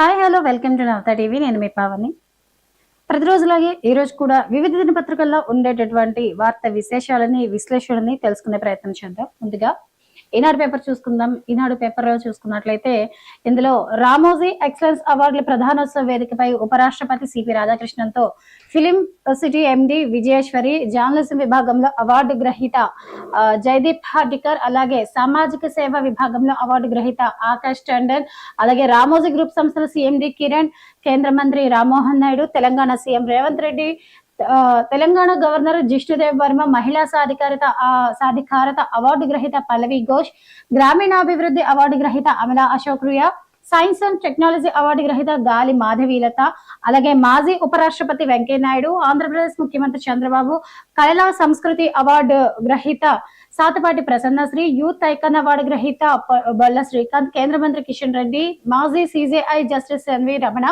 Hi hello welcome to Navatha TV. నేను మీ పావని. ప్రతిరోజులాగే ఈ రోజు కూడా వివిధ దినపత్రికల్లో ఉండేటటువంటి వార్త విశేషాలని విశ్లేషణని తెలుసుకునే ప్రయత్నం చేద్దాం. ముందుగా ఈనాడు పేపర్ చూసుకుందాం. ఈనాడు పేపర్లో చూసుకున్నట్లయితే ఇందులో రామోజీ ఎక్సలెన్స్ అవార్డుల ప్రధానోత్సవ వేదికపై ఉపరాష్ట్రపతి సిపి రాధాకృష్ణన్తో film city MD Vijayeshwari journalism విభాగంలో అవార్డు గ్రహీత జయదీప్ హార్డికర్ అలాగే సామాజిక సేవ విభాగంలో అవార్డు గ్రహీత ఆకాష్ టండన్ అలాగే రామోజీ గ్రూప్ సంస్థల సిఎండి కిరణ్ కేంద్ర మంత్రి రామ్మోహన్ నాయుడు తెలంగాణ సీఎం రేవంత్ రెడ్డి తెలంగాణ గవర్నర్ జిష్ణుదేవ్ వర్మ మహిళా సాధికారత ఆ, సాధికారత అవార్డు గ్రహీత పల్లవి ఘోష్ గ్రామీణాభివృద్ధి అవార్డు గ్రహీత అమలా అశోక్ రియా సైన్స్ అండ్ టెక్నాలజీ అవార్డు గ్రహీత గాలి మాధవీలత అలాగే మాజీ ఉపరాష్ట్రపతి వెంకయ్యనాయుడు ఆంధ్రప్రదేశ్ ముఖ్యమంత్రి చంద్రబాబు కళల సంస్కృతి అవార్డు గ్రహీత Satapati Prasannasri youth icon award గ్రహీత ప- బొల్ల శ్రీకాంత్ కేంద్ర మంత్రి కిషన్ రెడ్డి మాజీ సిజేఐ జస్టిస్ ఎన్వి రమణ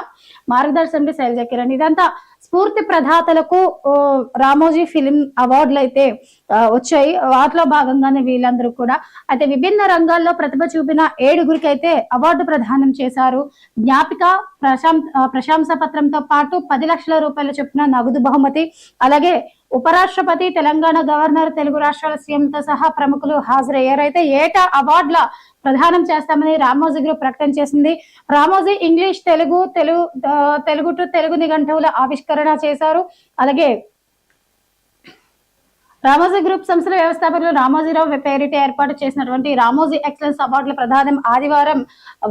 మార్గదర్శనం శైలజ కిరణ్ ఇదంతా స్ఫూర్తి ప్రదాతలకు రామోజీ ఫిలిం అవార్డులు అయితే వచ్చాయి. వాటిలో భాగంగానే వీళ్ళందరూ కూడా. అయితే విభిన్న రంగాల్లో ప్రతిభ చూపిన ఏడుగురికి అయితే అవార్డు ప్రదానం చేశారు. జ్ఞాపిక ప్రశాం ప్రశంస పత్రంతో పాటు పది లక్షల రూపాయల చొప్పున నగదు బహుమతి అలాగే ఉపరాష్ట్రపతి తెలంగాణ గవర్నర్ తెలుగు రాష్ట్రాల సీఎంతో సహా ప్రముఖులు హాజరయ్యారు అయితే ఏటా అవార్డుల ప్రదానం చేస్తామని రామోజీ గ్రూప్ ప్రకటన చేసింది. రామోజీ ఇంగ్లీష్ తెలుగు తెలుగు తెలుగు టు తెలుగు నిఘంటువుల ఆవిష్కరణ చేశారు. అలాగే రామోజీ గ్రూప్ సంస్థల వ్యవస్థాపకులు రామోజీరావు పేరిట ఏర్పాటు చేసినటువంటి రామోజీ ఎక్సలెన్స్ అవార్డుల ప్రదానం ఆదివారం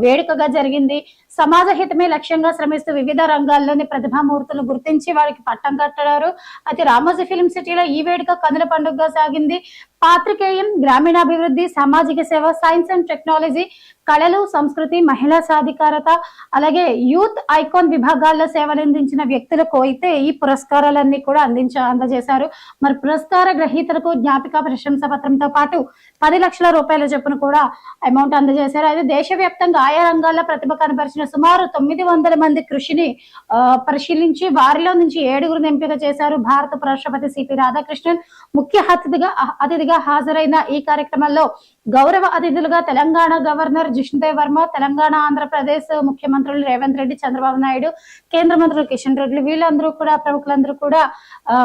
వేడుకగా జరిగింది. సమాజ హితమే లక్ష్యంగా శ్రమిస్తూ వివిధ రంగాల్లోని ప్రతిభామూర్తులు గుర్తించి వారికి పట్టం కట్టారు. అయితే రామోజీ ఫిలిం సిటీలో ఈ వేడుక కనుల పండుగగా సాగింది. పాత్రికేయం గ్రామీణాభివృద్ధి సామాజిక సేవ సైన్స్ అండ్ టెక్నాలజీ కళలు సంస్కృతి మహిళా సాధికారత అలాగే యూత్ ఐకాన్ విభాగాల్లో సేవలందించిన వ్యక్తులకు అయితే ఈ పురస్కారాలన్నీ కూడా అందించ అందజేశారు. మరి పురస్కార గ్రహీతలకు జ్ఞాపిక ప్రశంస పత్రంతో పాటు పది లక్షల రూపాయల చొప్పున కూడా అమౌంట్ అందజేశారు. అయితే దేశవ్యాప్తంగా ఆయా రంగాల్లో ప్రతిభ కనబరిచిన సుమారు తొమ్మిది వందల మంది కృషిని ఆ, పరిశీలించి వారిలో నుంచి ఏడుగురు ఎంపిక చేశారు భారత ఉపరాష్ట్రపతి సిపి రాధాకృష్ణన్. ముఖ్య అతిథిగా అతిథిగా హాజరైన ఈ కార్యక్రమంలో గౌరవ అతిథులుగా తెలంగాణ గవర్నర్ జిష్ణుదేవ్ వర్మ తెలంగాణ ఆంధ్రప్రదేశ్ ముఖ్యమంత్రులు రేవంత్ రెడ్డి చంద్రబాబు నాయుడు కేంద్ర మంత్రులు కిషన్ రెడ్డి వీళ్ళందరూ కూడా ప్రముఖులందరూ కూడా ఆ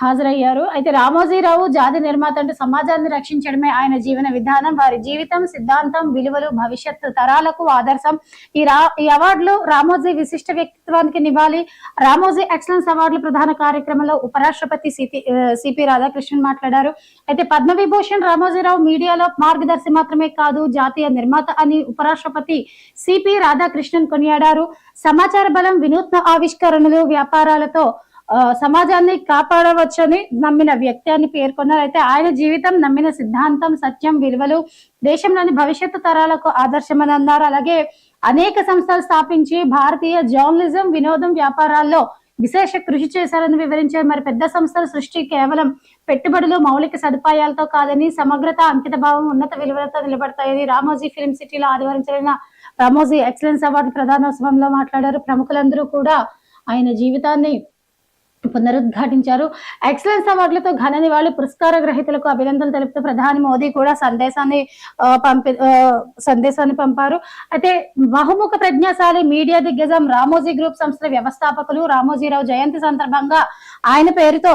హాజరయ్యారు. అయితే రామోజీరావు జాతి నిర్మాత అంటే సమాజాన్ని రక్షించడమే ఆయన జీవన విధానం. వారి జీవితం సిద్ధాంతం విలువలు భవిష్యత్తు తరాలకు ఆదర్శం. ఈ రా ఈ అవార్డులు రామోజీ విశిష్ట వ్యక్తిత్వానికి నివ్వాలి రామోజీ ఎక్సలెన్స్ అవార్డులు ప్రధాన కార్యక్రమంలో ఉపరాష్ట్రపతి సిపి సిపి రాధాకృష్ణన్ మాట్లాడారు. అయితే పద్మవిభూషణ్ రామోజీరావు మీడియాలో మార్గదర్శి మాత్రమే కాదు జాతీయ నిర్మాత అని ఉపరాష్ట్రపతి సిపి రాధాకృష్ణన్ కొనియాడారు. సమాచార బలం వినూత్న ఆవిష్కరణలు వ్యాపారాలతో సమాజాన్ని కాపాడవచ్చని నమ్మిన వ్యక్తి అని పేర్కొన్నారు. అయితే ఆయన జీవితం నమ్మిన సిద్ధాంతం సత్యం విలువలు దేశంలోని భవిష్యత్తు తరాలకు ఆదర్శమని అన్నారు. అలాగే అనేక సంస్థలు స్థాపించి భారతీయ జర్నలిజం వినోదం వ్యాపారాల్లో విశేష కృషి చేశారని వివరించారు. మరి పెద్ద సంస్థల సృష్టి కేవలం పెట్టుబడులు మౌలిక సదుపాయాలతో కాదని సమగ్రత అంకిత భావం ఉన్నత విలువలతో నిలబడతాయని రామోజీ ఫిల్మ్ సిటీలో ఆదివారం జరిగిన రామోజీ ఎక్సలెన్స్ అవార్డు ప్రధానోత్సవంలో మాట్లాడారు. ప్రముఖులందరూ కూడా ఆయన జీవితాన్ని పునరుద్ఘాటించారు. ఎక్సలెన్స్ అవార్డులతో ఘన నివాళి పురస్కార గ్రహీతలకు అభినందనలు తెలుపుతూ ప్రధాని మోదీ కూడా సందేశాన్ని పంపి ఆ, సందేశాన్ని పంపారు. అయితే బహుముఖ ప్రజ్ఞాశాలి మీడియా దిగ్గజం రామోజీ గ్రూప్ సంస్థల వ్యవస్థాపకులు రామోజీరావు జయంతి సందర్భంగా ఆయన పేరుతో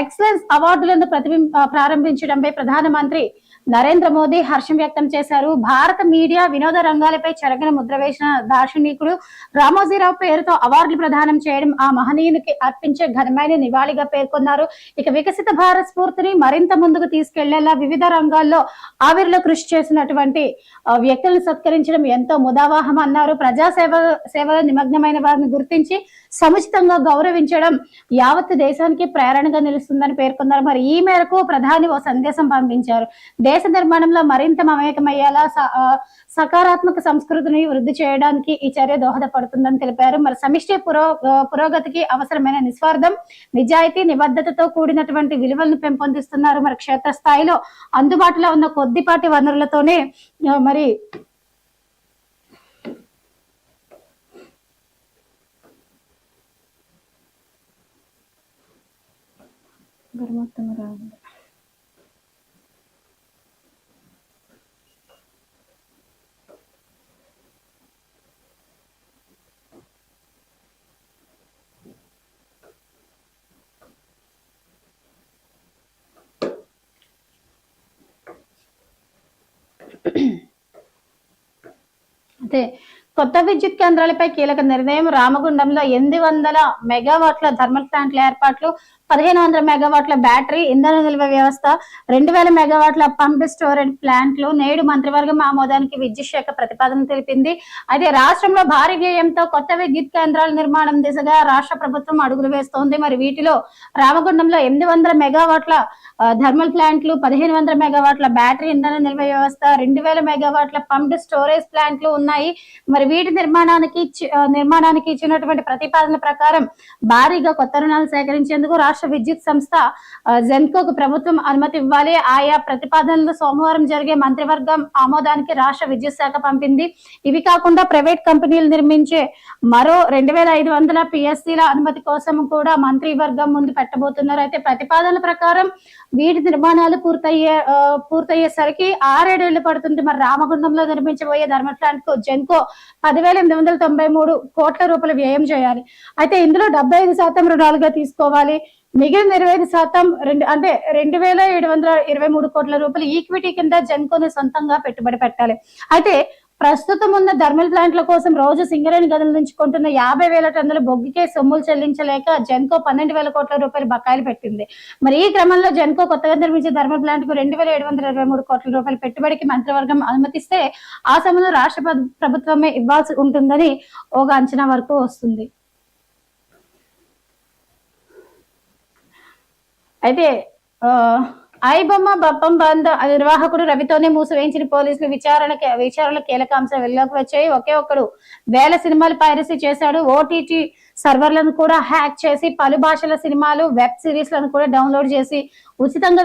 ఎక్సలెన్స్ అవార్డులను ప్రతిబిం ప్రారంభించడంపై ప్రారంభించడంపై ప్రధానమంత్రి నరేంద్ర మోదీ హర్షం వ్యక్తం చేశారు. భారత మీడియా వినోద రంగాలపై చెరగని ముద్ర వేసిన దార్శనికుడు రామోజీరావు పేరుతో అవార్డులు ప్రదానం చేయడం ఆ మహనీయునికి అర్పించే ఘనమైన నివాళిగా పేర్కొన్నారు. ఇక వికసిత భారత్ స్ఫూర్తిని మరింత ముందుకు తీసుకెళ్ళేలా వివిధ రంగాల్లో ఆవిరిలో కృషి చేసినటువంటి వ్యక్తులను సత్కరించడం ఎంతో ముదావాహం అన్నారు. ప్రజా సేవ సేవలో నిమగ్నమైన వారిని గుర్తించి సముచితంగా గౌరవించడం యావత్ దేశానికి ప్రేరణగా నిలుస్తుందని పేర్కొన్నారు. మరి ఈ మేరకు ప్రధాని ఓ సందేశం పంపించారు. దేశ నిర్మాణంలో మరింత మమేకమయ్యేలా సకారాత్మక సంస్కృతిని వృద్ధి చేయడానికి ఈ చర్య దోహదపడుతుందని తెలిపారు. మరి సమిష్టి పురో పురోగతికి అవసరమైన నిస్వార్థం నిజాయితీ నిబద్ధతతో కూడినటువంటి విలువలను పెంపొందిస్తున్నారు. మరి క్షేత్రస్థాయిలో అందుబాటులో ఉన్న కొద్దిపాటి వనరులతోనే మరి గర్మోత్తమ అయితే కొత్త విద్యుత్ కేంద్రాలపై కీలక నిర్ణయం రామగుండంలో ఎనిమిది వందల మెగావాట్ల థర్మల్ ప్లాంట్ల ఏర్పాట్లు పదిహేను వందల మెగావాట్ల బ్యాటరీ ఇంధన నిల్వ వ్యవస్థ రెండు వేల మెగావాట్ల పంప్ స్టోరేజ్ ప్లాంట్లు నేడు మంత్రివర్గం ఆమోదానికి విద్యుత్ శాఖ ప్రతిపాదన తెలిపింది. అయితే రాష్ట్రంలో భారీ వ్యయంతో కొత్త విద్యుత్ కేంద్రాల నిర్మాణం దిశగా రాష్ట్ర ప్రభుత్వం అడుగులు వేస్తోంది. మరి వీటిలో రామగుండంలో ఎనిమిది వందల మెగావాట్ల థర్మల్ ప్లాంట్లు పదిహేను వందల మెగావాట్ల బ్యాటరీ ఇంధన నిల్వ వ్యవస్థ రెండు వేల మెగావాట్ల పంప్డ్ స్టోరేజ్ ప్లాంట్లు ఉన్నాయి. మరి వీటి నిర్మాణానికి నిర్మాణానికి ఇచ్చినటువంటి ప్రతిపాదన ప్రకారం భారీగా కొత్త రుణాలు సేకరించేందుకు రాష్ట్ర రాష్ట్ర విద్యుత్ సంస్థ జెన్కోకు ప్రభుత్వం అనుమతి ఇవ్వాలి. ఆయా ప్రతిపాదనలు సోమవారం జరిగే మంత్రివర్గం ఆమోదానికి రాష్ట్ర విద్యుత్ శాఖ పంపింది. ఇవి కాకుండా ప్రైవేట్ కంపెనీలు నిర్మించే మరో రెండు వేల ఐదు వందల పిఎస్సీల అనుమతి కోసం కూడా మంత్రివర్గం ముందు పెట్టబోతున్నారు. అయితే ప్రతిపాదనల ప్రకారం వీటి నిర్మాణాలు పూర్తయ్యే పూర్తయ్యేసరికి ఆరేడేళ్ళు పడుతుంది. మరి రామగుండంలో నిర్మించబోయే ధర్మ ప్లాంట్కు జెన్కో పదివేల ఎనిమిది వందల తొంభై మూడు కోట్ల రూపాయలు వ్యయం చేయాలి. అయితే ఇందులో డెబ్బై ఐదు శాతం రుణాలుగా తీసుకోవాలి. మిగిలిన ఇరవై ఐదు శాతం రెండు అంటే రెండు వేల ఏడు వందల ఇరవై మూడు కోట్ల రూపాయలు ఈక్విటీ కింద జన్కోని సొంతంగా పెట్టుబడి పెట్టాలి. అయితే ప్రస్తుతం ఉన్న థర్మల్ ప్లాంట్ల కోసం రోజు సింగరేణి గదుల నుంచి కొంటున్న యాభై వేల టన్నుల బొగ్గుకే సొమ్ములు చెల్లించలేక జెన్కో పన్నెండు వేల కోట్ల రూపాయలు బకాయిలు పెట్టింది. మరి ఈ క్రమంలో జెన్కో కొత్తగా నిర్మించే థర్మల్ ప్లాంట్కు రెండు వేల ఏడు వందల ఇరవై మూడు కోట్ల రూపాయల పెట్టుబడికి మంత్రివర్గం అనుమతిస్తే ఆ సమయంలో రాష్ట్ర ప్రభుత్వమే ఇవ్వాల్సి ఉంటుందని ఒక అంచనా వరకు వస్తుంది. అయితే ఆ, ఐ బొమ్మ బప్పం బంద్ నిర్వాహకుడు రవితోనే మూసివేయించిన పోలీసులు విచారణ విచారణ కీలక అంశం వెలుగులోకి వచ్చాయి. ఒకే ఒక్కడు వేల సినిమాలు పైరసీ చేశాడు. ఓటీటీ సర్వర్లను కూడా హ్యాక్ చేసి పలు భాషల సినిమాలు వెబ్ సిరీస్లను కూడా డౌన్లోడ్ చేసి ఉచితంగా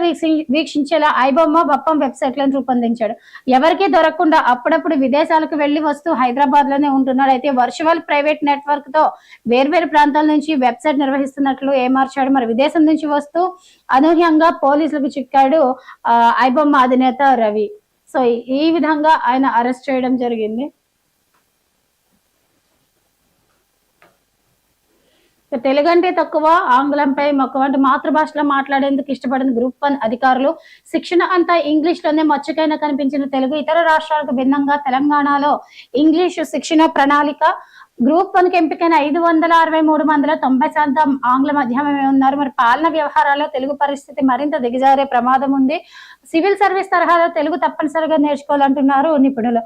వీక్షించేలా ఐబొమ్మ బప్పం వెబ్సైట్లను రూపొందించాడు. ఎవరికీ దొరకకుండా అప్పుడప్పుడు విదేశాలకు వెళ్ళి వస్తూ హైదరాబాద్లోనే ఉంటున్నాడు. అయితే వర్చువల్ ప్రైవేట్ నెట్వర్క్తో వేర్వేరు ప్రాంతాల నుంచి వెబ్సైట్ నిర్వహిస్తున్నట్లు ఏమార్చాడు. మరి విదేశం నుంచి వస్తూ అనూహ్యంగా పోలీసులకు చిక్కాడు ఐబొమ్మ అధినేత రవి. సో ఈ విధంగా ఆయన అరెస్ట్ చేయడం జరిగింది. తెలుగు అంటే తక్కువ ఆంగ్లంపై మక్కువ అంటే మాతృభాషలో మాట్లాడేందుకు ఇష్టపడిన గ్రూప్ వన్ అధికారులు శిక్షణ అంతా ఇంగ్లీష్లోనే మచ్చుకైనా కనిపించిన తెలుగు ఇతర రాష్ట్రాలకు భిన్నంగా తెలంగాణలో ఇంగ్లీష్ శిక్షణ ప్రణాళిక. గ్రూప్ వన్కి ఎంపికైన ఐదు వందల అరవై మూడు మందిలో తొంభై శాతం ఆంగ్ల మాధ్యమమే ఉన్నారు. మరి పాలన వ్యవహారాల్లో తెలుగు పరిస్థితి మరింత దిగజారే ప్రమాదం ఉంది. సివిల్ సర్వీస్ తరహాలో తెలుగు తప్పనిసరిగా నేర్చుకోవాలంటున్నారు నిపుణులు.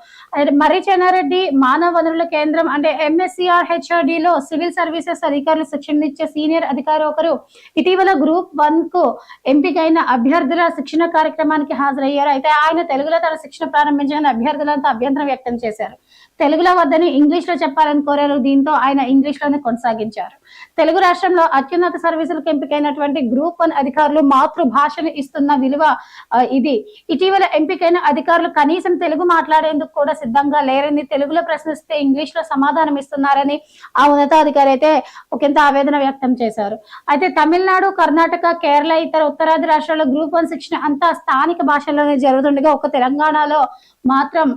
మర్రి చెన్నారెడ్డి మానవ వనరుల కేంద్రం అంటే ఎంఎస్సిఆర్ హెచ్ఆర్డిలో సివిల్ సర్వీసెస్ అధికారులు శిక్షణ ఇచ్చే సీనియర్ అధికారి ఒకరు. ఇటీవల గ్రూప్ వన్కు ఎంపికైన అభ్యర్థుల శిక్షణ కార్యక్రమానికి హాజరయ్యారు. అయితే ఆయన తెలుగులో తన శిక్షణ ప్రారంభించాలని అభ్యర్థులంతా అభ్యంతరం వ్యక్తం చేశారు. తెలుగులో వద్దని ఇంగ్లీష్లో చెప్పాలని కోరారు. దీంతో ఆయన ఇంగ్లీష్లోనే కొనసాగించారు. తెలుగు రాష్ట్రంలో అత్యున్నత సర్వీసులకు ఎంపికైనటువంటి గ్రూప్ వన్ అధికారులు మాతృభాషను ఇస్తున్న విలువ ఇది. ఇటీవల ఎంపికైన అధికారులు కనీసం తెలుగు మాట్లాడేందుకు కూడా సిద్ధంగా లేరని తెలుగులో ప్రశ్నిస్తే ఇంగ్లీష్లో సమాధానం ఇస్తున్నారని ఆ ఉన్నతాధికారి అయితే ఒకంత ఆవేదన వ్యక్తం చేశారు. అయితే తమిళనాడు కర్ణాటక కేరళ ఇతర ఉత్తరాది రాష్ట్రాల్లో గ్రూప్ వన్ శిక్షణ అంతా స్థానిక భాషల్లోనే జరుగుతుండగా ఒక తెలంగాణలో మాత్రం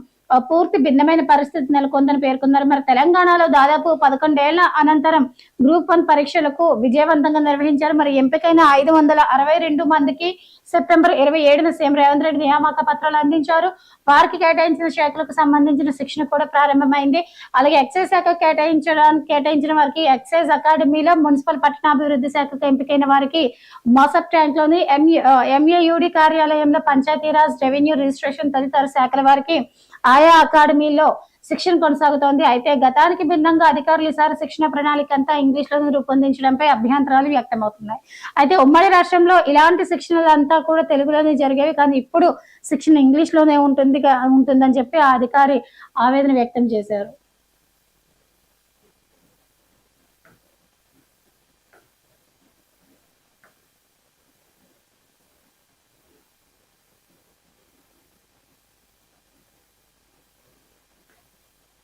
పూర్తి భిన్నమైన పరిస్థితి నెలకొందని పేర్కొన్నారు. మరి తెలంగాణలో దాదాపు పదకొండేళ్ళ అనంతరం గ్రూప్ వన్ పరీక్షలకు విజయవంతంగా నిర్వహించారు. మరి ఎంపికైన ఐదు వందల అరవై రెండు మందికి సెప్టెంబర్ ఇరవై ఏడున సీఎం రేవంత్ రెడ్డి నియామక పత్రాలు అందించారు. వారికి కేటాయించిన శాఖలకు సంబంధించిన శిక్షణ కూడా ప్రారంభమైంది. అలాగే ఎక్సైజ్ శాఖ కేటాయించడానికి కేటాయించిన వారికి ఎక్సైజ్ అకాడమీలో మున్సిపల్ పట్టణాభివృద్ధి శాఖకు ఎంపికైన వారికి మోసప్ ట్యాంక్లోని ఎంఏయుడి కార్యాలయంలో పంచాయతీరాజ్ రెవెన్యూ రిజిస్ట్రేషన్ తదితర శాఖల వారికి ఆయా అకాడమీలో శిక్షణ కొనసాగుతోంది. అయితే గతానికి భిన్నంగా అధికారులు ఈసారి శిక్షణ ప్రణాళిక అంతా ఇంగ్లీష్లోనే రూపొందించడంపై అభ్యంతరాలు వ్యక్తమవుతున్నాయి. అయితే ఉమ్మడి రాష్ట్రంలో ఇలాంటి శిక్షణలు అంతా కూడా తెలుగులోనే జరిగేవి కానీ ఇప్పుడు శిక్షణ ఇంగ్లీష్లోనే ఉంటుంది ఉంటుందని చెప్పి ఆ అధికారి ఆవేదన వ్యక్తం చేశారు.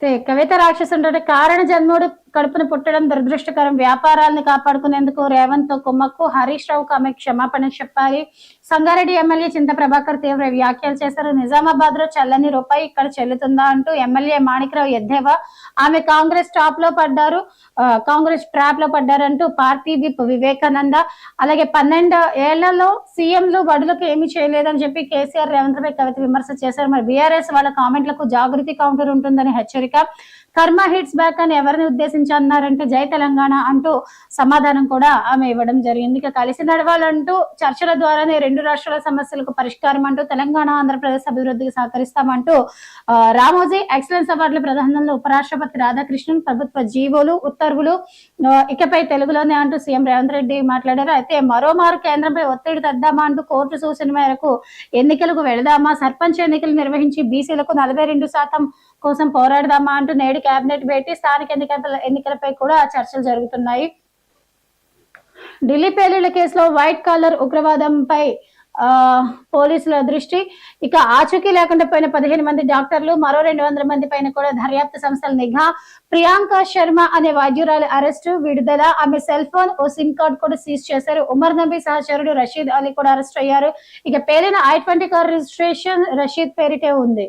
అయితే కవిత రాక్షసుడు కారణ జన్ముడు కడుపును పుట్టడం దురదృష్టకరం. వ్యాపారాలను కాపాడుకునేందుకు రేవంత్ కుమ్మకు కుమ్మక్కు హరీష్ రావుకు ఆమె క్షమాపణ చెప్పాలి. సంగారెడ్డి ఎమ్మెల్యే చింత ప్రభాకర్ తీవ్ర వ్యాఖ్యలు చేశారు. నిజామాబాద్లో చల్లని రూపాయి ఇక్కడ చెల్లుతుందా అంటూ ఎమ్మెల్యే మాణిక్రావు ఎద్దేవా ఆమె కాంగ్రెస్ టాప్లో పడ్డారు కాంగ్రెస్ ట్రాప్లో పడ్డారంటూ పార్టీ విప్ వివేకానంద. అలాగే పన్నెండు ఏళ్ళలో సీఎంలు బడులకు ఏమి చేయలేదని చెప్పి కేసీఆర్ రేవంత్ పై కవిత విమర్శ చేశారు. మరి బీఆర్ఎస్ వాళ్ళ కామెంట్లకు జాగృతి కౌంటర్ ఉంటుందని హెచ్చరిక. కర్మ హిట్స్ బ్యాక్ అని ఎవరిని ఉద్దేశించి అన్నారంటే జై తెలంగాణ అంటూ సమాధానం కూడా ఆమె ఇవ్వడం జరిగింది. ఇక కలిసి నడవాలంటూ చర్చల ద్వారానే రెండు రాష్ట్రాల సమస్యలకు పరిష్కారం అంటూ తెలంగాణ ఆంధ్రప్రదేశ్ అభివృద్ధికి సహకరిస్తామంటూ రామోజీ ఎక్సలెన్స్ అవార్డుల ప్రధానంలో ఉపరాష్ట్రపతి రాధాకృష్ణన్ ప్రభుత్వ జీవోలు ఉత్తర్వులు ఇకపై తెలుగులోనే అంటూ సీఎం రేవంత్ రెడ్డి మాట్లాడారు. అయితే మరోమారు కేంద్రంపై ఒత్తిడి తెద్దామా అంటూ కోర్టు సూచన మేరకు ఎన్నికలకు వెళదామా సర్పంచ్ ఎన్నికలు నిర్వహించి బీసీలకు నలభై రెండు శాతం కోసం పోరాడదామా అంటూ నేడు కేబినెట్ భేటీ స్థానిక ఎన్నికల ఎన్నికలపై కూడా చర్చలు జరుగుతున్నాయి. ఢిల్లీ పేలుళ్ళ కేసులో వైట్ కాలర్ ఉగ్రవాదంపై ఆ పోలీసుల దృష్టి. ఇక ఆచూకీ లేకుండా పోయిన పదిహేను మంది డాక్టర్లు మరో రెండు వందల మంది పైన కూడా దర్యాప్తు సంస్థల నిఘా. ప్రియాంక శర్మ అనే వైద్యురాలి అరెస్టు విడుదల. ఆమె సెల్ ఫోన్ ఓ సిమ్ కార్డ్ కూడా సీజ్ చేశారు. ఉమర్ నబీ సహచరుడు రషీద్ అలీ కూడా అరెస్ట్ అయ్యారు. ఇక పేరిన I twenty car registration Rashid పేరిటే ఉంది.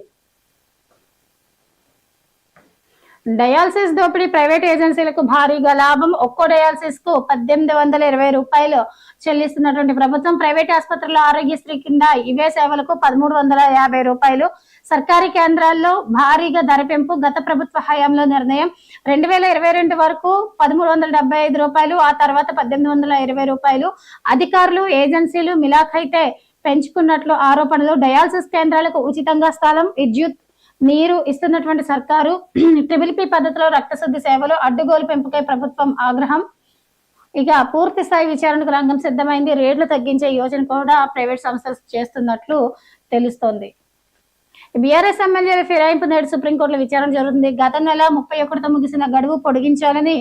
డయాలసిస్ దోపిడీ ప్రైవేట్ ఏజెన్సీలకు భారీగా లాభం. ఒక్కో డయాలసిస్కు పద్దెనిమిది వందల ఇరవై రూపాయలు చెల్లిస్తున్నటువంటి ప్రభుత్వం. ప్రైవేట్ ఆసుపత్రుల ఆరోగ్యశ్రీ కింద ఇవే సేవలకు పదమూడు వందల యాభై రూపాయలు. సర్కారీ కేంద్రాల్లో భారీగా ధర పెంపు గత ప్రభుత్వ హయాంలో నిర్ణయం. రెండు వేల ఇరవై రెండు వరకు పదమూడు వందల డెబ్బై ఐదు రూపాయలు ఆ తర్వాత పద్దెనిమిది వందల ఇరవై రూపాయలు. అధికారులు ఏజెన్సీలు మిలాఖైతే పెంచుకున్నట్లు ఆరోపణలు. డయాలసిస్ కేంద్రాలకు ఉచితంగా స్థలం విద్యుత్ నీరు ఇస్తున్నటువంటి సర్కారు ట్రిపుల్ పి పద్ధతిలో రక్తశుద్ధి సేవలు అడ్డుగోలు పెంపుకై ప్రభుత్వం ఆగ్రహం. ఇక పూర్తి స్థాయి విచారణకు రంగం సిద్ధమైంది. రేట్లు తగ్గించే యోజన కూడా ప్రైవేట్ సంస్థలు చేస్తున్నట్లు తెలుస్తోంది. బీఆర్ఎస్ ఎమ్మెల్యేల ఫిరాయింపు నేడు సుప్రీంకోర్టులో విచారణ జరుగుతుంది. గత నెల ముప్పై ఒకటితో ముగిసిన గడువు పొడిగించాలని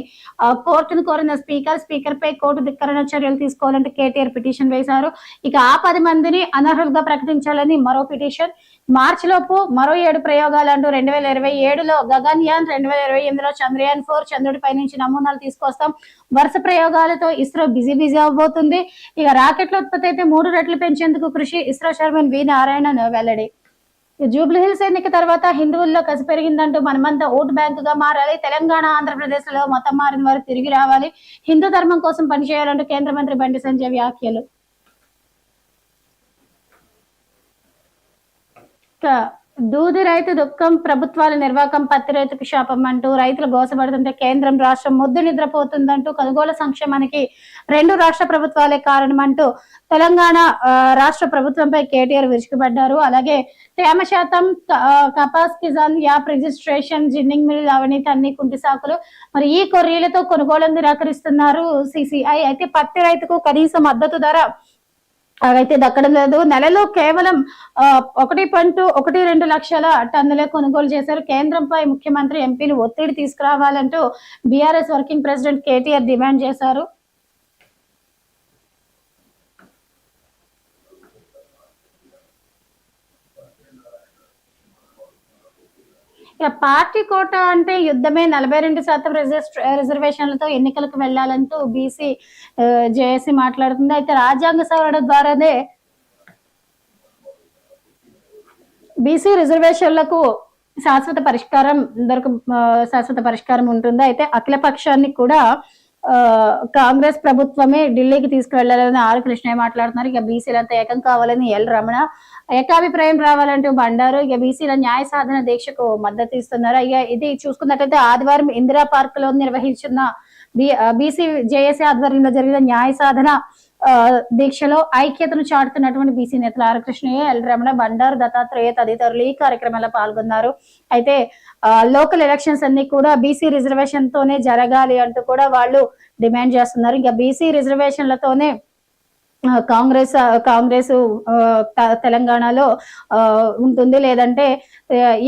కోర్టును కోరిన స్పీకర్ స్పీకర్ పై కోర్టు ధిక్కరణ చర్యలు తీసుకోవాలంటే కేటీఆర్ పిటిషన్ వేశారు. ఇక ఆ పది మందిని అనర్హులుగా ప్రకటించాలని మరో పిటిషన్ మార్చి లోపు మరో ఏడు ప్రయోగాలు అంటూ రెండు వేల ఇరవై ఏడులో గగన్యాన్ రెండు వేల ఇరవై ఎనిమిదిలో చంద్రయాన్ ఫోర్ చంద్రుడిపై నుంచి నమూనాలు తీసుకొస్తాం. వరుస ప్రయోగాలతో ఇస్రో బిజీ బిజీ అవబోతుంది ఇక రాకెట్ల ఉత్పత్తి అయితే మూడు రెట్లు పెంచేందుకు కృషి ఇస్రో చైర్మన్ వి నారాయణన్ వెల్లడి. జూబ్లీహిల్స్ జూబ్లీ హిల్స్ ఎన్నిక తర్వాత హిందువుల్లో కసి పెరిగిందంటూ మనమంతా ఓటు బ్యాంక్గా మారాలి. తెలంగాణ ఆంధ్రప్రదేశ్లో మతం మారిన వారు తిరిగి రావాలి. హిందూ ధర్మం కోసం పనిచేయాలంటూ కేంద్ర మంత్రి బండి సంజయ్ వ్యాఖ్యలు. దూది రైతు దుఃఖం ప్రభుత్వాల నిర్వాకం పత్తి రైతుకు శాపం అంటూ రైతులు గోసపడుతుంటే కేంద్రం రాష్ట్రం ముద్దు నిద్రపోతుందంటూ కొనుగోలు సంక్షేమానికి రెండు రాష్ట్ర ప్రభుత్వాలే కారణం అంటూ తెలంగాణ ఆ, రాష్ట్ర ప్రభుత్వంపై కేటీఆర్ విరుచుకుపడ్డారు. అలాగే తేమ శాతం Kapas Kisan app registration ginning mill అవినీతి అన్ని కుంటి సాకులు. మరి ఈ కొర్రీలతో కొనుగోలు నిరాకరిస్తున్నారు సిసిఐ. అయితే పత్తి రైతుకు కనీస మద్దతు ధర అయితే దక్కడం లేదు. నెలలో కేవలం ఆ, ఒకటి పాయింట్ ఒకటి రెండు లక్షల టన్నులే కొనుగోలు చేశారు. కేంద్రంపై ముఖ్యమంత్రి ఎంపీలు ఒత్తిడి తీసుకురావాలంటూ BRS working president KTR demand చేశారు. ఇక పార్టీ కోట అంటే యుద్ధమే నలభై రెండు శాతం రిజర్వ్ రిజర్వేషన్లతో ఎన్నికలకు వెళ్ళాలంటూ బీసీ జేఏసీ మాట్లాడుతుంది. అయితే రాజ్యాంగ సవరణ ద్వారానే బీసీ రిజర్వేషన్లకు శాశ్వత పరిష్కారం దొరక శాశ్వత పరిష్కారం ఉంటుంది. అయితే అఖిల పక్షాన్ని కూడా కాంగ్రెస్ ప్రభుత్వమే ఢిల్లీకి తీసుకువెళ్ళాలని ఆర్ కృష్ణయ్య మాట్లాడుతున్నారు. ఇక బీసీలంతా ఏకం కావాలని ఎల్ రమణ. ఏకాభిప్రాయం రావాలంటూ బండారు. ఇక బీసీల న్యాయ సాధన దీక్షకు మద్దతు ఇస్తున్నారు. ఇక ఇది చూసుకున్నట్లయితే ఆదివారం ఇందిరా పార్క్లో నిర్వహించిన బీసీ జేఏసీ ఆధ్వర్యంలో జరిగిన న్యాయ సాధన ఆ, దీక్షలో ఐక్యతను చాటుతున్నటువంటి బీసీ నేతలు ఆర్ కృష్ణయ్య ఎల్ రమణ బండారు దత్తాత్రేయ తదితరులు ఈ కార్యక్రమంలో పాల్గొన్నారు. అయితే లోకల్ ఎలక్షన్స్ అన్ని కూడా బీసీ రిజర్వేషన్ తోనే జరగాలి అంటూ కూడా వాళ్ళు డిమాండ్ చేస్తున్నారు. ఇంకా బీసీ రిజర్వేషన్లతోనే కాంగ్రెస్ కాంగ్రెస్ తెలంగాణలో ఉంటుంది. లేదంటే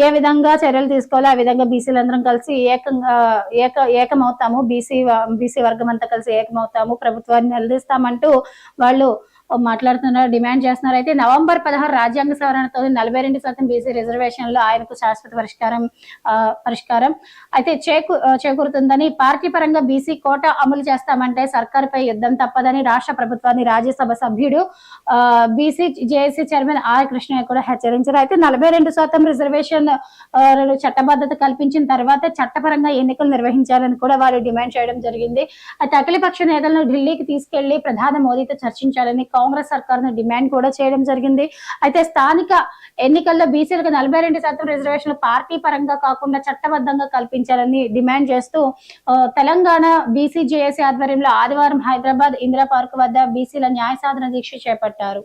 ఏ విధంగా చర్యలు తీసుకోవాలో ఆ విధంగా బీసీలందరం కలిసి ఏకంగా ఏక ఏకమవుతాము. బీసీ బీసీ వర్గం అంతా కలిసి ఏకమవుతాము. ప్రభుత్వాన్ని నిలదీస్తామంటూ వాళ్ళు మాట్లాడుతున్నారు. డిమాండ్ చేస్తున్నారు. అయితే నవంబర్ పదహారు రాజ్యాంగ సవరణతో నలభై రెండు శాతం బీసీ రిజర్వేషన్లో ఆయనకు శాశ్వత పరిష్కారం ఆ, పరిష్కారం. అయితే చేకు చేకూరుతుందని పార్టీ పరంగా బీసీ కోట అమలు చేస్తామంటే సర్కారుపై యుద్ధం తప్పదని రాష్ట్ర ప్రభుత్వాన్ని రాజ్యసభ సభ్యుడు BC JAC chairman R Krishnaiah కూడా హెచ్చరించారు. అయితే నలభై రెండు శాతం రిజర్వేషన్ చట్టబద్ధత కల్పించిన తర్వాత చట్టపరంగా ఎన్నికలు నిర్వహించాలని కూడా వారు డిమాండ్ చేయడం జరిగింది. అయితే అఖిలపక్ష నేతలను ఢిల్లీకి తీసుకెళ్ళి ప్రధాని మోదీతో చర్చించాలని కాంగ్రెస్ సర్కార్ను డిమాండ్ కూడా చేయడం జరిగింది. అయితే స్థానిక ఎన్నికల్లో బీసీలకు నలభై రెండు శాతం రిజర్వేషన్లు పార్టీ పరంగా కాకుండా చట్టబద్ధంగా కల్పించాలని డిమాండ్ చేస్తూ తెలంగాణ బీసీ జేఏసీ ఆధ్వర్యంలో ఆదివారం హైదరాబాద్ ఇందిరా పార్క్ వద్ద బీసీల న్యాయ సాధన దీక్ష చేపట్టారు.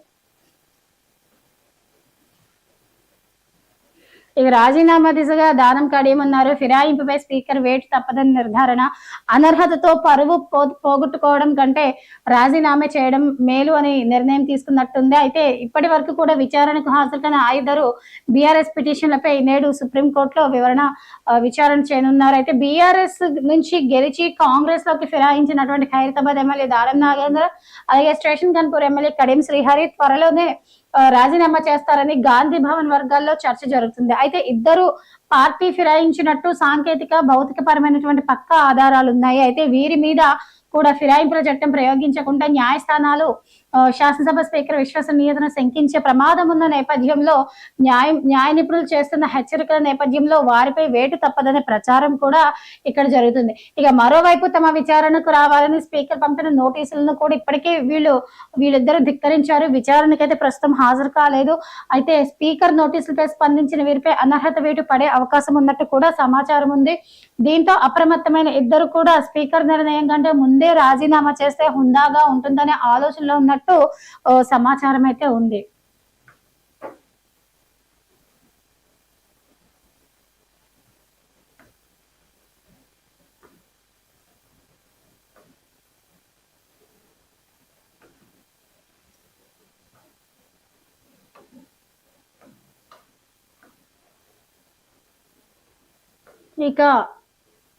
ఇక రాజీనామా దిశగా దానం కడియమన్నారు. ఫిరాయింపుపై స్పీకర్ వేటు తప్పదని నిర్ధారణ. అనర్హతతో పరువు పోగొట్టుకోవడం కంటే రాజీనామా చేయడం మేలు అని నిర్ణయం తీసుకున్నట్టుంది. అయితే ఇప్పటి వరకు కూడా విచారణకు హాజరుకాని ఆ బీఆర్ఎస్ పిటిషన్లపై నేడు సుప్రీంకోర్టులో వివరణ విచారణ చేయనున్నారు. అయితే బీఆర్ఎస్ నుంచి గెలిచి కాంగ్రెస్లోకి ఫిరాయించినటువంటి ఖైరతాబాద్ ఎమ్మెల్యే దారం నాగేంద్ర అలాగే స్టేషన్ కన్పూర్ ఎమ్మెల్యే కడియం శ్రీహరి త్వరలోనే రాజీనామా చేస్తారని గాంధీ భవన్ వర్గాల్లో చర్చ జరుగుతుంది. అయితే ఇద్దరు పార్టీ ఫిరాయించినట్టు సాంకేతిక భౌతిక పరమైనటువంటి పక్క ఆధారాలు ఉన్నాయి అయితే వీరి మీద కూడా ఫిరాయింపుల చట్టం ప్రయోగించకుండా న్యాయస్థానాలు శాసనసభ స్పీకర్ విశ్వసనీయతను శంకించే ప్రమాదం ఉన్న నేపథ్యంలో న్యాయ న్యాయ నిపుణులు చేస్తున్న హెచ్చరికల నేపథ్యంలో వారిపై వేటు తప్పదనే ప్రచారం కూడా ఇక్కడ జరుగుతుంది. ఇక మరోవైపు తమ విచారణకు రావాలని స్పీకర్ పంపిన నోటీసులను కూడా ఇప్పటికే వీళ్ళు వీళ్ళిద్దరూ ధిక్కరించారు. విచారణకైతే ప్రస్తుతం హాజరు కాలేదు. అయితే స్పీకర్ నోటీసులపై స్పందించిన వీరిపై అనర్హత వేటు పడే అవకాశం ఉన్నట్టు కూడా సమాచారం ఉంది. దీంతో అప్రమత్తమైన ఇద్దరు కూడా స్పీకర్ నిర్ణయం కంటే ముందే రాజీనామా చేస్తే హుందాగా ఉంటుందనే ఆలోచనలో ఉన్నట్టు చేసినట్టు సమాచారం అయితే ఉంది. ఇక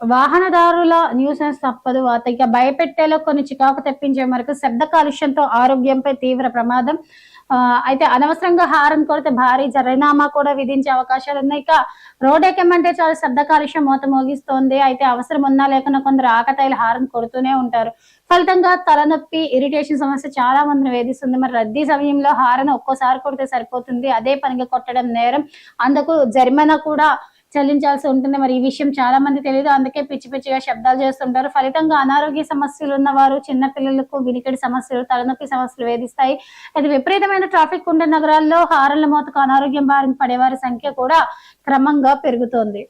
వాహనదారుల న్యూసెన్స్ తప్పదు. వాత ఇక భయపెట్టేలో కొన్ని చికాకు తెప్పించే వరకు శబ్ద కాలుష్యంతో ఆరోగ్యంపై తీవ్ర ప్రమాదం. అయితే అనవసరంగా హారన్ కొడితే భారీ జరినామా కూడా విధించే అవకాశాలు ఉన్నాయి. ఇక రోడ్ ఎక్కమంటే చాలా శబ్ద కాలుష్యం మూత మోగిస్తోంది. అయితే అవసరం ఉన్నా లేకున్నా కొందరు ఆకతాయిలు హారన్ కొడుతూనే ఉంటారు. ఫలితంగా తలనొప్పి ఇరిటేషన్ సమస్య చాలా మందిని వేధిస్తుంది. మరి రద్దీ సమయంలో హారన్ ఒక్కోసారి కొడితే సరిపోతుంది. అదే పనిగా కొట్టడం నేరం. అందుకు జరిమానా కూడా చెల్లించాల్సి ఉంటుంది. మరి ఈ విషయం చాలా మంది తెలియదు అందుకే పిచ్చి పిచ్చిగా శబ్దాలు చేస్తుంటారు. ఫలితంగా అనారోగ్య సమస్యలు ఉన్నవారు చిన్న పిల్లలకు వినికిడి సమస్యలు తలనొప్పి సమస్యలు వేధిస్తాయి. అది విపరీతమైన ట్రాఫిక్ ఉండే నగరాల్లో హారన్ల మోతకు అనారోగ్యం బారిన పడేవారి సంఖ్య కూడా క్రమంగా పెరుగుతోంది.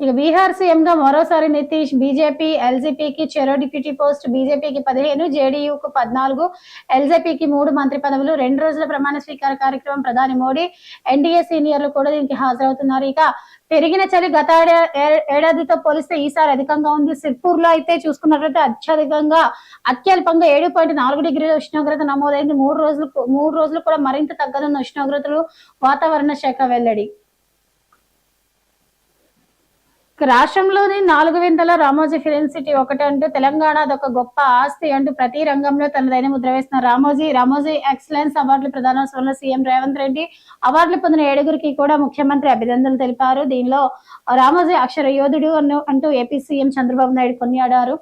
ఇక బీహార్ సీఎం గా మరోసారి నితీష్ బీజేపీ ఎల్జేపీకి చెరో డిప్యూటీ పోస్ట్ బీజేపీకి పదిహేను జేడీయూకు పద్నాలుగు ఎల్జేపీకి మూడు మంత్రి పదవులు రెండు రోజుల ప్రమాణ స్వీకార కార్యక్రమం ప్రధాని మోడీ ఎన్డీఏ సీనియర్లు కూడా దీనికి హాజరవుతున్నారు. ఇక పెరిగిన చలి గత ఏడాదితో పోలిస్తే ఈసారి అధికంగా ఉంది. సిర్పూర్లో అయితే చూసుకున్నట్లయితే అత్యధికంగా అత్యల్పంగా ఏడు పాయింట్ నాలుగు డిగ్రీల ఉష్ణోగ్రత నమోదైంది. మూడు రోజులు మూడు రోజులు కూడా మరింత తగ్గనున్న ఉష్ణోగ్రతలు వాతావరణ శాఖ వెల్లడి. రాష్ట్రంలోని నాలుగు వింతల రామోజీ ఫిలిం సిటీ ఒకటి అంటూ తెలంగాణ అదొక గొప్ప ఆస్తి అంటూ ప్రతి రంగంలో తనదైన ముద్ర వేసిన రామోజీ రామోజీ ఎక్సలెన్స్ అవార్డులు ప్రధానోత్సవంలో సీఎం రేవంత్ రెడ్డి అవార్డులు పొందిన ఏడుగురికి కూడా ముఖ్యమంత్రి అభినందనలు తెలిపారు. దీనిలో రామోజీ అక్షర యోధుడు అంటూ ఏపీ సీఎం చంద్రబాబు నాయుడు కొనియాడారు.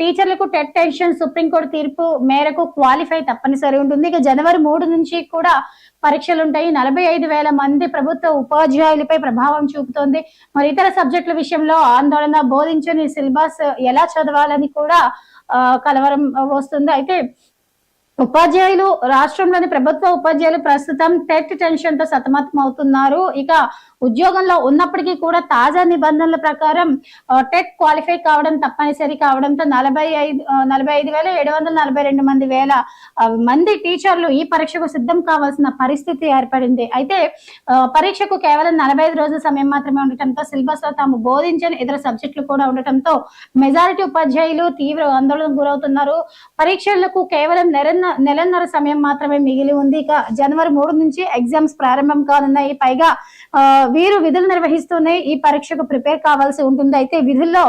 టీచర్లకు టెట్ టెన్షన్ సుప్రీంకోర్టు తీర్పు మేరకు క్వాలిఫై తప్పనిసరి ఉంటుంది. ఇక జనవరి మూడు నుంచి కూడా పరీక్షలు ఉంటాయి నలభై ఐదు వేల మంది ప్రభుత్వ ఉపాధ్యాయులపై ప్రభావం చూపుతోంది. మరి ఇతర సబ్జెక్టుల విషయంలో ఆందోళన బోధించని సిలబస్ ఎలా చదవాలని కూడా కలవరం వస్తుంది. అయితే ఉపాధ్యాయులు రాష్ట్రంలోని ప్రభుత్వ ఉపాధ్యాయులు ప్రస్తుతం టెట్ టెన్షన్తో సతమతం అవుతున్నారు ఇక ఉద్యోగంలో ఉన్నప్పటికీ కూడా తాజా నిబంధనల ప్రకారం టెట్ క్వాలిఫై కావడం తప్పనిసరి కావడంతో నలభై ఐదు నలభై ఐదు వేల ఏడు వందల నలభై రెండు మంది వేల మంది టీచర్లు ఈ పరీక్షకు సిద్ధం కావాల్సిన పరిస్థితి ఏర్పడింది. అయితే పరీక్షకు కేవలం నలభై ఐదు రోజుల సమయం మాత్రమే ఉండటంతో సిలబస్లో తాము బోధించని ఇతర సబ్జెక్టులు కూడా ఉండటంతో మెజారిటీ ఉపాధ్యాయులు తీవ్ర ఆందోళనకు గురవుతున్నారు. పరీక్షలకు కేవలం నెల నెలన్నర సమయం మాత్రమే మిగిలి ఉంది. ఇక జనవరి మూడు నుంచి ఎగ్జామ్స్ ప్రారంభం కానున్నాయి. పైగా ఆ, వీరు విధులు నిర్వహిస్తూనే ఈ పరీక్షకు ప్రిపేర్ కావాల్సి ఉంటుంది అయితే విధుల్లో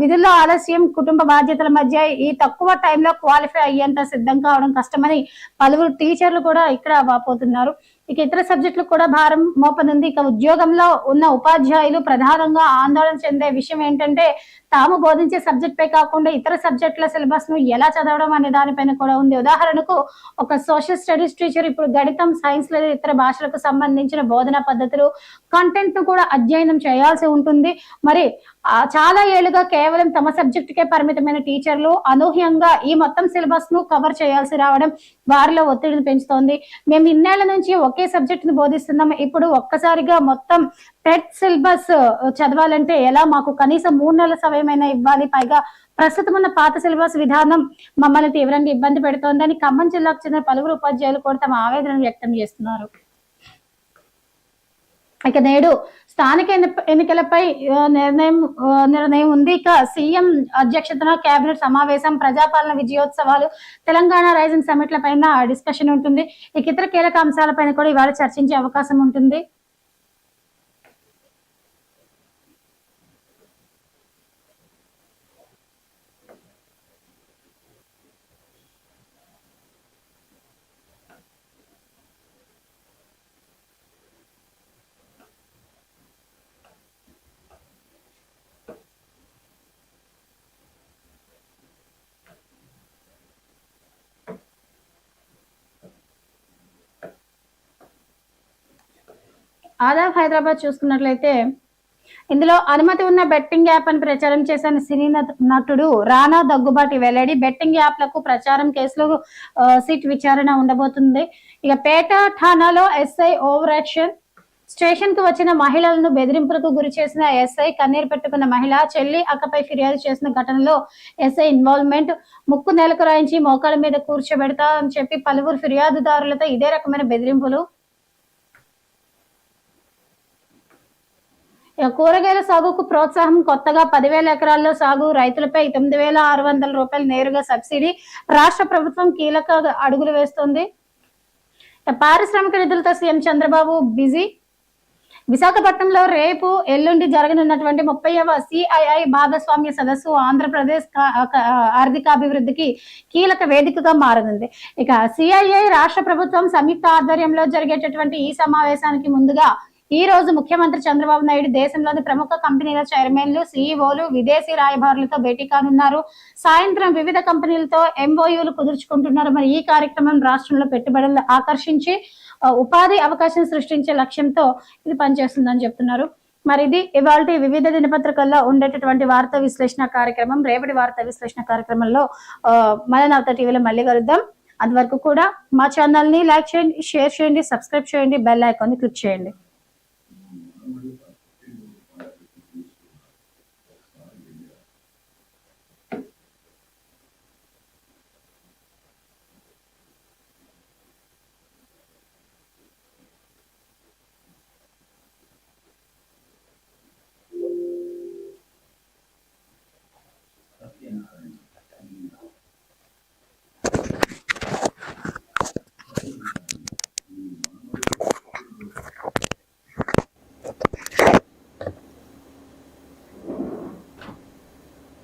విధుల్లో ఆలస్యం కుటుంబ బాధ్యతల మధ్య ఈ తక్కువ టైంలో క్వాలిఫై అయ్యేంత సిద్ధం కావడం కష్టమని పలువురు టీచర్లు కూడా ఇక్కడ వాపోతున్నారు. ఇక ఇతర సబ్జెక్టులు కూడా భారం మోపనుంది. ఇక ఉద్యోగంలో ఉన్న ఉపాధ్యాయులు ప్రధానంగా ఆందోళన చెందే విషయం ఏంటంటే తాము బోధించే సబ్జెక్ట్ పై కాకుండా ఇతర సబ్జెక్టుల సిలబస్ను ఎలా చదవడం అనే దానిపైన కూడా ఉంది. ఉదాహరణకు ఒక సోషల్ స్టడీస్ టీచర్ ఇప్పుడు గణితం సైన్స్ లేదా ఇతర భాషలకు సంబంధించిన బోధనా పద్ధతులు కంటెంట్ను కూడా అధ్యయనం చేయాల్సి ఉంటుంది. మరి చాలా ఏళ్ళుగా కేవలం తమ సబ్జెక్టుకే పరిమితమైన టీచర్లు అనూహ్యంగా ఈ మొత్తం సిలబస్ను కవర్ చేయాల్సి రావడం వారిలో ఒత్తిడిని పెంచుతోంది. మేము ఇన్నేళ్ళ నుంచి ఒకే సబ్జెక్ట్ని బోధిస్తున్నాం ఇప్పుడు ఒక్కసారిగా మొత్తం టెట్ సిలబస్ చదవాలంటే ఎలా? మాకు కనీసం మూడు నెలల సమయమైనా ఇవ్వాలి. పైగా ప్రస్తుతం ఉన్న పాత సిలబస్ విధానం మమ్మల్ని తీవ్రంగా ఇబ్బంది పెడుతోందని ఖమ్మం జిల్లాకు చెందిన పలువురు ఉపాధ్యాయులు కూడా తమ ఆవేదనను వ్యక్తం చేస్తున్నారు. ఇక నేడు స్థానిక ఎన్నికలపై నిర్ణయం నిర్ణయం ఉంది. ఇక సీఎం అధ్యక్షతన కేబినెట్ సమావేశం ప్రజాపాలన విజయోత్సవాలు తెలంగాణ రైజింగ్ సమిట్ల పైన డిస్కషన్ ఉంటుంది. ఇక ఇతర కీలక అంశాలపైన కూడా ఇవాళ చర్చించే అవకాశం ఉంటుంది. ఆదాబ్ హైదరాబాద్ చూసుకున్నట్లయితే ఇందులో అనుమతి ఉన్న బెట్టింగ్ యాప్ అని ప్రచారం చేసిన సినీ నటుడు రానా దగ్గుబాటి వెల్లడి బెట్టింగ్ యాప్లకు ప్రచారం కేసులో సిట్ విచారణ ఉండబోతుంది. ఇక పేట ఠానాలో ఎస్ఐ ఓవర్ యాక్షన్. స్టేషన్కు వచ్చిన మహిళలను బెదిరింపులకు గురి చేసిన ఎస్ఐ కన్నీరు పెట్టుకున్న మహిళ చెల్లి అక్కపై ఫిర్యాదు చేసిన ఘటనలో ఎస్ఐ ఇన్వాల్వ్మెంట్. ముక్కు నెలకు రాయించి మోకాళ్ళ మీద కూర్చోబెడతా అని చెప్పి పలువురు ఫిర్యాదుదారులతో ఇదే రకమైన బెదిరింపులు. కూరగాయల సాగుకు ప్రోత్సాహం కొత్తగా పదివేల ఎకరాల్లో సాగు రైతులపై తొమ్మిది వేల ఆరు వందల రూపాయలు నేరుగా సబ్సిడీ రాష్ట్ర ప్రభుత్వం కీలక అడుగులు వేస్తుంది. పారిశ్రామిక నిధులతో సీఎం చంద్రబాబు బిజీ. విశాఖపట్నంలో రేపు ఎల్లుండి జరగనున్నటువంటి ముప్పైవ సిఐఐ భాగస్వామ్య సదస్సు ఆంధ్రప్రదేశ్ ఆర్థికాభివృద్ధికి కీలక వేదికగా మారనుంది. ఇక సిఐఐ రాష్ట్ర ప్రభుత్వం సంయుక్త ఆధ్వర్యంలో జరిగేటటువంటి ఈ సమావేశానికి ముందుగా ఈ రోజు ముఖ్యమంత్రి చంద్రబాబు నాయుడు దేశంలోని ప్రముఖ కంపెనీల చైర్మన్లు సీఈఓలు విదేశీ రాయబారులతో భేటీ కానున్నారు. సాయంత్రం వివిధ కంపెనీలతో ఎంఓయూలు కుదుర్చుకుంటున్నారు. మరి ఈ కార్యక్రమం రాష్ట్రంలో పెట్టుబడులు ఆకర్షించి ఉపాధి అవకాశం సృష్టించే లక్ష్యంతో ఇది పనిచేస్తుందని చెప్తున్నారు. మరి ఇది ఇవాళ వివిధ దినపత్రికల్లో ఉండేటటువంటి వార్తా విశ్లేషణ కార్యక్రమం. రేపటి వార్తా విశ్లేషణ కార్యక్రమంలో ఆ, మన నవత టీవీలో మళ్ళీ కలుద్దాం. అంతవరకు కూడా మా ఛానల్ని లైక్ చేయండి షేర్ చేయండి సబ్స్క్రైబ్ చేయండి బెల్ ఐకాన్ని క్లిక్ చేయండి.